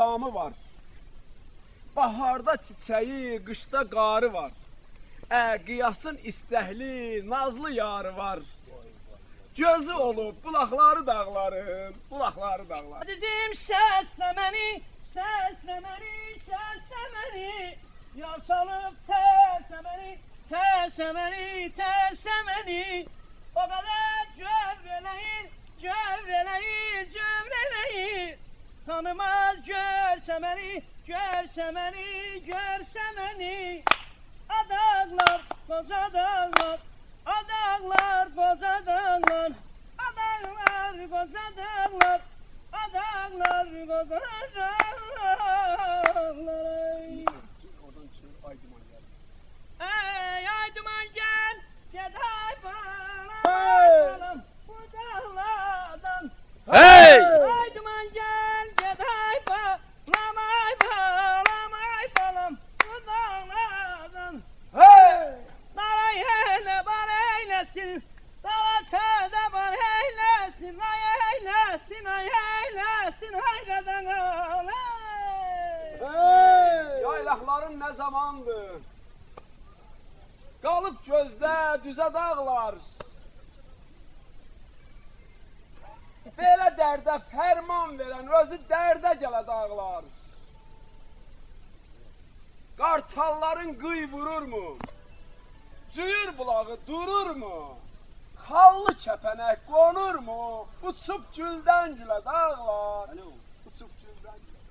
şamı var. Baharda çiçeği, qışda qarı var. Ə, qiyasın istəkli, nazlı yarı var. Gözü olub bulaqları dağların, bulaqları dağlar. Dedim səsləməni, səsləməni, səsləməni Yar salıb tərsəməni, tərsəməni, tərsəməni O tanımaz görse beni, görse beni, görse beni. Adaklar, boz adaklar, adaklar, boz adaklar, adaklar, boz adaklar, adaklar, boz adaklar. Ey ay gel, gel ay bana, bu dağlardan. Hey! Eylesin, hayradan olay. Hey! Yaylaqların nə zamandır? Qalıb gözdə düzə dağlar. Belə dərdə fərman verən özü dərdə gələ dağlar. Qartalların qıy vururmu? Cüyür bulağı dururmu? Hallı çepenek konur mu? Uçup cülden cüle dağlar. Alo. Uçup cülden cüle.